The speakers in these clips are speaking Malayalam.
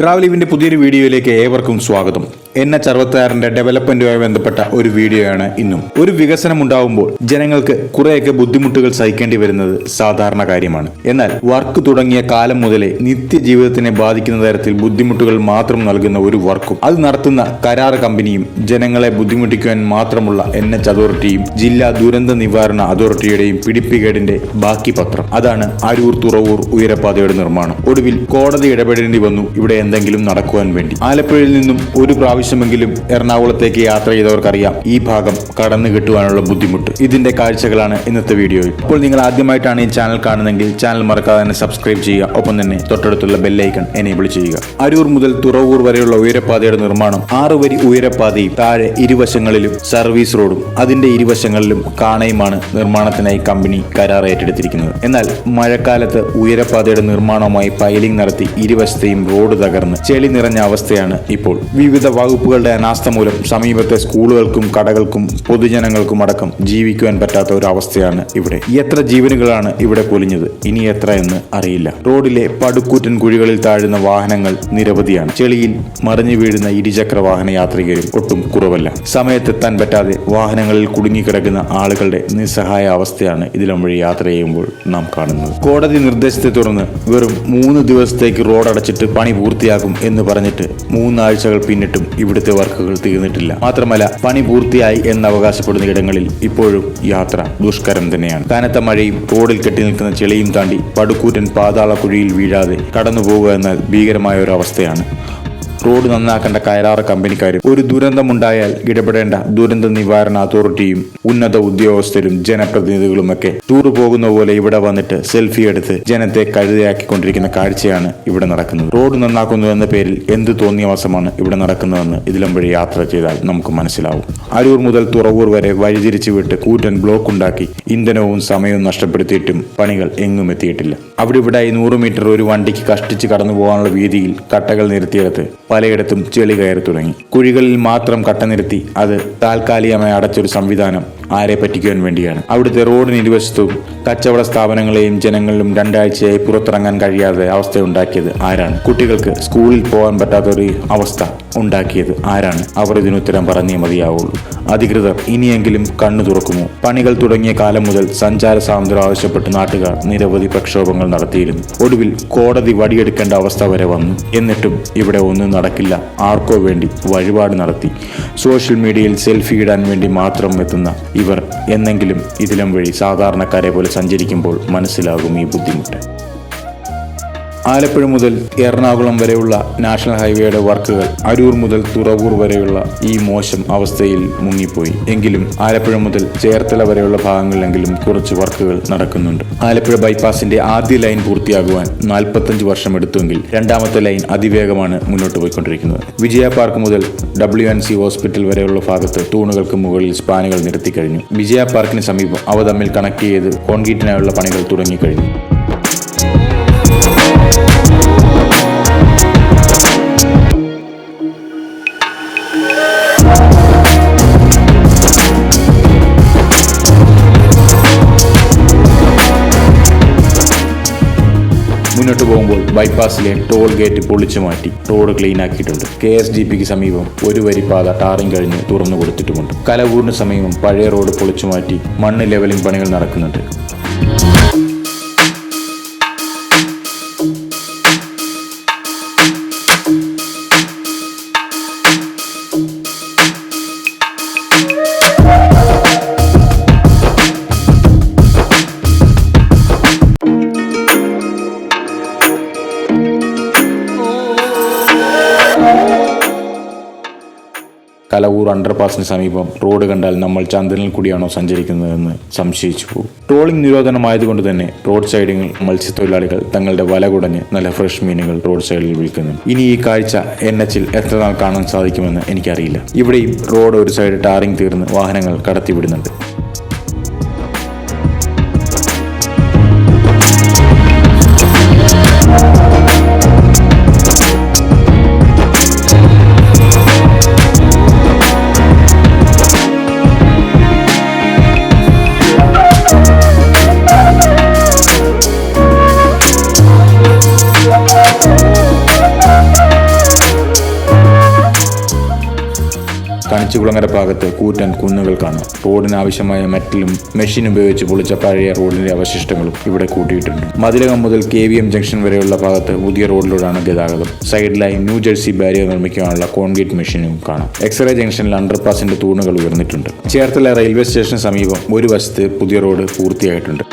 ട്രാവലിവിന്റെ പുതിയൊരു വീഡിയോയിലേക്ക് ഏവർക്കും സ്വാഗതം. എൻ എച്ച് അറുപത്തിയാറിന്റെ ഡെവലപ്മെന്റുമായി ബന്ധപ്പെട്ട ഒരു വീഡിയോയാണ് ഇന്നും. ഒരു വികസനം ഉണ്ടാവുമ്പോൾ ജനങ്ങൾക്ക് കുറെയൊക്കെ ബുദ്ധിമുട്ടുകൾ സഹിക്കേണ്ടി വരുന്നത് സാധാരണ കാര്യമാണ്. എന്നാൽ വർക്ക് തുടങ്ങിയ കാലം മുതലേ നിത്യജീവിതത്തിനെ ബാധിക്കുന്ന തരത്തിൽ ബുദ്ധിമുട്ടുകൾ മാത്രം നൽകുന്ന ഒരു വർക്കും അത് നടത്തുന്ന കരാർ കമ്പനിയും ജനങ്ങളെ ബുദ്ധിമുട്ടിക്കുവാൻ മാത്രമുള്ള എൻ എച്ച് അതോറിറ്റിയും ജില്ലാ ദുരന്ത നിവാരണ അതോറിറ്റിയുടെയും പിടിപ്പികേടിന്റെ ബാക്കി പത്രം. അതാണ് അരൂർ തുറവൂർ ഉയരപ്പാതയുടെ നിർമ്മാണം. ഒടുവിൽ കോടതി ഇടപെടേണ്ടി വന്നു. ഇവിടെ എന്തെങ്കിലും നടക്കുവാൻ വേണ്ടി. ആലപ്പുഴയിൽ നിന്നും ഒരു പ്രാവശ്യമെങ്കിലും എറണാകുളത്തേക്ക് യാത്ര ചെയ്തവർക്കറിയാം ഈ ഭാഗം കടന്നു കിട്ടുവാനുള്ള ബുദ്ധിമുട്ട്. ഇതിന്റെ കാഴ്ചകളാണ് ഇന്നത്തെ വീഡിയോയിൽ ഇപ്പോൾ നിങ്ങൾ ആദ്യമായിട്ടാണ് ഈ ചാനൽ കാണുന്നതെങ്കിൽ ചാനൽ മറക്കാതെ തന്നെ സബ്സ്ക്രൈബ് ചെയ്യുക. ഒപ്പം തന്നെ തൊട്ടടുത്തുള്ള ബെല്ലൈക്കൺ എനേബിൾ ചെയ്യുക. അരൂർ മുതൽ തുറവൂർ വരെയുള്ള ഉയരപ്പാതയുടെ നിർമ്മാണം ആറു വരി ഉയരപ്പാതയും താഴെ ഇരുവശങ്ങളിലും സർവീസ് റോഡും അതിന്റെ ഇരുവശങ്ങളിലും കാണയുമാണ് നിർമ്മാണത്തിനായി കമ്പനി കരാർ ഏറ്റെടുത്തിരിക്കുന്നത്. എന്നാൽ മഴക്കാലത്ത് ഉയരപ്പാതയുടെ നിർമ്മാണവുമായി പൈലിംഗ് നടത്തി ഇരുവശത്തെയും റോഡ് തകർന്ന് ചെളി നിറഞ്ഞ അവസ്ഥയാണ് ഇപ്പോൾ. വിവിധ വകുപ്പുകളുടെ അനാസ്ഥ മൂലം സമീപത്തെ സ്കൂളുകൾക്കും കടകൾക്കും പൊതുജനങ്ങൾക്കും അടക്കം ജീവിക്കുവാൻ പറ്റാത്ത ഒരു അവസ്ഥയാണ് ഇവിടെ. എത്ര ജീവനുകളാണ് ഇവിടെ പൊലിഞ്ഞത്? ഇനി എത്ര എന്ന് അറിയില്ല. റോഡിലെ പടുക്കൂറ്റൻ കുഴികളിൽ താഴുന്ന വാഹനങ്ങൾ നിരവധിയാണ്. ചെളിയിൽ മറിഞ്ഞു വീഴുന്ന ഇരുചക്ര വാഹന യാത്രികരും ഒട്ടും കുറവല്ല. സമയത്തെത്താൻ പറ്റാതെ വാഹനങ്ങളിൽ കുടുങ്ങിക്കിടക്കുന്ന ആളുകളുടെ നിസ്സഹായ അവസ്ഥയാണ് ഇതിലും വഴി യാത്ര ചെയ്യുമ്പോൾ നാം കാണുന്നത്. കോടതി നിർദ്ദേശത്തെ തുടർന്ന് വെറും മൂന്ന് ദിവസത്തേക്ക് റോഡ് അടച്ചിട്ട് പണി പൂർത്തിയാക്കും എന്ന് പറഞ്ഞിട്ട് മൂന്നാഴ്ചകൾ പിന്നിട്ടും ഇവിടുത്തെ വർക്കുകൾ തീർന്നിട്ടില്ല. മാത്രമല്ല പണി പൂർത്തിയായി എന്ന് അവകാശപ്പെടുന്ന ഇടങ്ങളിൽ ഇപ്പോഴും യാത്ര ദുഷ്കരം തന്നെയാണ്. കനത്ത മഴയും റോഡിൽ കെട്ടി നിൽക്കുന്ന ചെളിയും താണ്ടി പടുക്കൂറ്റൻ പാതാള കുഴിയിൽ വീഴാതെ കടന്നു പോകുക എന്നാൽ ഭീകരമായ ഒരു അവസ്ഥയാണ്. റോഡ് നന്നാക്കേണ്ട കയറാർ കമ്പനിക്കാരും. ഒരു ദുരന്തമുണ്ടായാൽ ഇടപെടേണ്ട ദുരന്ത നിവാരണ അതോറിറ്റിയും ഉന്നത ഉദ്യോഗസ്ഥരും ജനപ്രതിനിധികളുമൊക്കെ ടൂർ പോകുന്ന പോലെ ഇവിടെ വന്നിട്ട് സെൽഫി എടുത്ത് ജനത്തെ കഴുതയാക്കിക്കൊണ്ടിരിക്കുന്ന കാഴ്ചയാണ് ഇവിടെ നടക്കുന്നത്. റോഡ് നന്നാക്കുന്നു എന്ന പേരിൽ എന്ത് തോന്നിയവാസമാണ് ഇവിടെ നടക്കുന്നതെന്ന് ഇതിലും വഴി യാത്ര ചെയ്താൽ നമുക്ക് മനസ്സിലാവും. അരൂർ മുതൽ തുറവൂർ വരെ വഴിതിരിച്ചു വിട്ട് കൂറ്റൻ ബ്ലോക്ക് ഉണ്ടാക്കി ഇന്ധനവും സമയവും നഷ്ടപ്പെടുത്തിയിട്ടും പണികൾ എങ്ങും എത്തിയിട്ടില്ല. അവിടെ ഇവിടെ നൂറ് മീറ്റർ ഒരു വണ്ടിക്ക് കഷ്ടിച്ച് കടന്നു പോകാനുള്ള വീതിയിൽ കട്ടകൾ നിരത്തിയെടുത്ത് പലയിടത്തും ചെളി കയറി തുടങ്ങി. കുഴികളിൽ മാത്രം കട്ട നിരത്തി അത് താൽക്കാലികമായി അടച്ചൊരു സംവിധാനം ആരെ പറ്റിക്കുവാൻ വേണ്ടിയാണ്. അവിടുത്തെ റോഡിന് ഇരുവശത്തും കച്ചവട സ്ഥാപനങ്ങളെയും ജനങ്ങളിലും രണ്ടാഴ്ചയായി പുറത്തിറങ്ങാൻ കഴിയാതെ അവസ്ഥ ഉണ്ടാക്കിയത് ആരാണ്? കുട്ടികൾക്ക് സ്കൂളിൽ പോകാൻ പറ്റാത്തൊരു അവസ്ഥ ഉണ്ടാക്കിയത് ആരാണ്? അവർ ഇതിനുത്തരം പറഞ്ഞേ മതിയാവുള്ളൂ. അധികൃതർ ഇനിയെങ്കിലും കണ്ണു തുറക്കുമോ? പണികൾ തുടങ്ങിയ കാലം മുതൽ സഞ്ചാര സ്വാതന്ത്ര്യം ആവശ്യപ്പെട്ട് നാട്ടുകാർ നിരവധി പ്രക്ഷോഭങ്ങൾ നടത്തിയിരുന്നു. ഒടുവിൽ കോടതി വടിയെടുക്കേണ്ട അവസ്ഥ വരെ വന്നു. എന്നിട്ടും ഇവിടെ ഒന്നും നടക്കില്ല. ആർക്കോ വേണ്ടി വഴിപാട് നടത്തി. സോഷ്യൽ മീഡിയയിൽ സെൽഫി ഇടാൻ വേണ്ടി മാത്രം എത്തുന്ന ഇവർ എന്നെങ്കിലും ഇതിലും വഴി സാധാരണക്കാരെ പോലെ സഞ്ചരിക്കുമ്പോൾ മനസ്സിലാകും ഈ ബുദ്ധിമുട്ട്. ആലപ്പുഴ മുതൽ എറണാകുളം വരെയുള്ള നാഷണൽ ഹൈവേയുടെ വർക്കുകൾ അരൂർ മുതൽ തുറവൂർ വരെയുള്ള ഈ മോശം അവസ്ഥയിൽ മുങ്ങിപ്പോയി. എങ്കിലും ആലപ്പുഴ മുതൽ ചേർത്തല വരെയുള്ള ഭാഗങ്ങളിലെങ്കിലും കുറച്ച് വർക്കുകൾ നടക്കുന്നുണ്ട്. ആലപ്പുഴ ബൈപ്പാസിന്റെ ആദ്യ ലൈൻ പൂർത്തിയാകുവാൻ നാൽപ്പത്തഞ്ച് വർഷം എടുത്തുവെങ്കിൽ രണ്ടാമത്തെ ലൈൻ അതിവേഗമാണ് മുന്നോട്ട് പോയിക്കൊണ്ടിരിക്കുന്നത്. വിജയ പാർക്ക് മുതൽ ഡബ്ല്യു എൻ സി ഹോസ്പിറ്റൽ വരെയുള്ള ഭാഗത്ത് തൂണുകൾക്ക് മുകളിൽ സ്പാനുകൾ നിരത്തി കഴിഞ്ഞു. വിജയ പാർക്കിന് സമീപം അവ തമ്മിൽ കണക്ട് ചെയ്ത് കോൺക്രീറ്റിനായുള്ള പണികൾ തുടങ്ങിക്കഴിഞ്ഞു. മുന്നോട്ട് പോകുമ്പോൾ ബൈപ്പാസിലെ ടോൾ ഗേറ്റ് പൊളിച്ചു മാറ്റി റോഡ് ക്ലീൻ ആക്കിയിട്ടുണ്ട്. കെ എസ് ഡി പിക്ക് സമീപം ഒരു വരിപ്പാത പാത ടാറിങ് കഴിഞ്ഞ് തുറന്നു കൊടുത്തിട്ടുമുണ്ട്. കലവൂരിന് സമീപം പഴയ റോഡ് പൊളിച്ചു മാറ്റി മണ്ണ് ലെവലിംഗ് പണികൾ നടക്കുന്നുണ്ട്. കലവൂർ അണ്ടർപാസിന് സമീപം റോഡ് കണ്ടാൽ നമ്മൾ ചന്ദ്രനിൽ കൂടിയാണോ സഞ്ചരിക്കുന്നതെന്ന് സംശയിച്ചു പോകും. ട്രോളിംഗ് നിരോധനമായതുകൊണ്ട് തന്നെ റോഡ് സൈഡിങ്ങിൽ മത്സ്യത്തൊഴിലാളികൾ തങ്ങളുടെ വല കുടഞ്ഞ് നല്ല ഫ്രഷ് മീനുകൾ റോഡ് സൈഡിൽ വിൽക്കുന്നു. ഇനി ഈ കാഴ്ച എൻ എച്ചിൽ എത്ര നാൾ കാണാൻ സാധിക്കുമെന്ന് എനിക്കറിയില്ല. ഇവിടെയും റോഡ് ഒരു സൈഡ് ടാറിംഗ് തീർന്ന് വാഹനങ്ങൾ കടത്തിവിടുന്നുണ്ട്. കണിച്ചുകുളങ്ങര ഭാഗത്ത് കൂറ്റൻ കുന്നുകൾ കാണാം. റോഡിന് ആവശ്യമായ മെറ്റലും മെഷീൻ ഉപയോഗിച്ച് പൊളിച്ച പഴയ റോഡിന്റെ അവശിഷ്ടങ്ങളും ഇവിടെ കൂട്ടിയിട്ടുണ്ട്. മതിലകം മുതൽ കെ വി എം ജംഗ്ഷൻ വരെയുള്ള ഭാഗത്ത് പുതിയ റോഡിലൂടെയാണ് ഗതാഗതം. സൈഡിലായി ന്യൂ ജേഴ്സി ബാരിയർ നിർമ്മിക്കാനുള്ള കോൺക്രീറ്റ് മെഷീനും കാണാം. എക്സ്റേ ജംഗ്ഷനിൽ അണ്ടർപാസിന്റെ തൂണുകൾ ഉയർന്നിട്ടുണ്ട്. ചേർത്തല റെയിൽവേ സ്റ്റേഷന് സമീപം ഒരു വശത്ത് പുതിയ റോഡ് പൂർത്തിയായിട്ടുണ്ട്.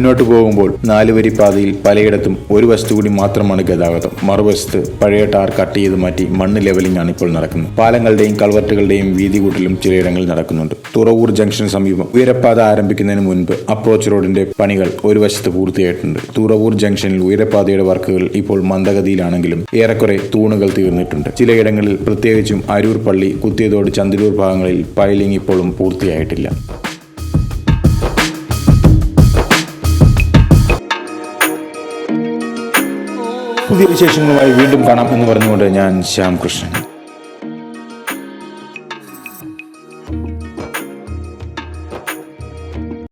മുന്നോട്ട് പോകുമ്പോൾ നാലുവരി പാതയിൽ പലയിടത്തും ഒരു വശത്തു കൂടി മാത്രമാണ് ഗതാഗതം. മറുവശത്ത് പഴയ ടാർ കട്ട് ചെയ്ത് മാറ്റി മണ്ണ് ലെവലിംഗ് ആണ് ഇപ്പോൾ നടക്കുന്നത്. പാലങ്ങളുടെയും കൾവറ്റുകളുടെയും വീതി കൂട്ടലും ചിലയിടങ്ങളിൽ നടക്കുന്നുണ്ട്. തുറവൂർ ജംഗ്ഷന് സമീപം ഉയരപ്പാത ആരംഭിക്കുന്നതിന് മുൻപ് അപ്രോച്ച് റോഡിന്റെ പണികൾ ഒരു വശത്ത് പൂർത്തിയായിട്ടുണ്ട്. തുറവൂർ ജംഗ്ഷനിൽ ഉയരപ്പാതയുടെ വർക്കുകൾ ഇപ്പോൾ മന്ദഗതിയിലാണെങ്കിലും ഏറെക്കുറെ തൂണുകൾ തീർന്നിട്ടുണ്ട്. ചിലയിടങ്ങളിൽ പ്രത്യേകിച്ചും അരൂർ പള്ളി കുത്തിയതോട് ചന്ദരൂർ ഭാഗങ്ങളിൽ പൈലിംഗ് ഇപ്പോഴും പൂർത്തിയായിട്ടില്ല. പുതിയ വിശേഷങ്ങളുമായി വീണ്ടും കാണാം എന്ന് പറഞ്ഞുകൊണ്ട് ഞാൻ ശ്യാം കൃഷ്ണൻ